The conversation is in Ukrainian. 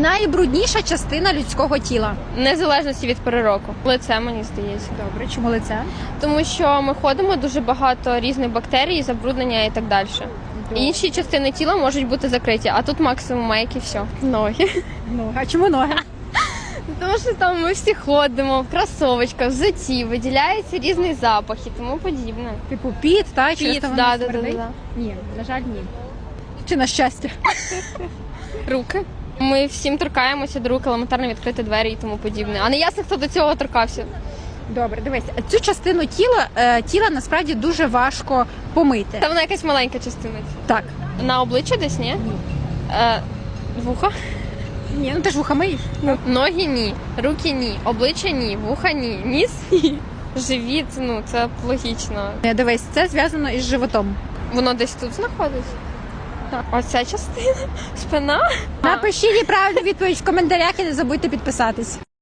Найбрудніша частина людського тіла. Незалежності від пори року. Лице мені здається. Добре, чому лице? Тому що ми ходимо дуже багато різних бактерій, забруднення і так далі. Інші частини тіла можуть бути закриті, а тут максимум майки все. Ноги. Ну, а чому ноги? Тому що там ми всі ходимо в кросовочках, в взуті, виділяється різний запах і тому подібне. Типу піт, та через Піт, да, да, да, да. Ні, на жаль, ні. Чи на щастя? Руки. Ми всім торкаємося до рук, елементарно відкрити двері і тому подібне. А не ясно, хто до цього торкався. Добре, дивись, цю частину тіла, е, тіла насправді дуже важко помити. Та вона якась маленька частина. Так. На обличчя десь ні? Ні. Е, вуха? Ні, ну ти ж вуха миєш. Ноги ні, руки ні, обличчя ні, вуха ні, ніс ні. Живіт, ну це логічно. Е, Дивись, це зв'язано із животом. Воно десь тут знаходиться. Оця частина, спина. Напишіть правильну відповідь в коментарях і не забудьте підписатись.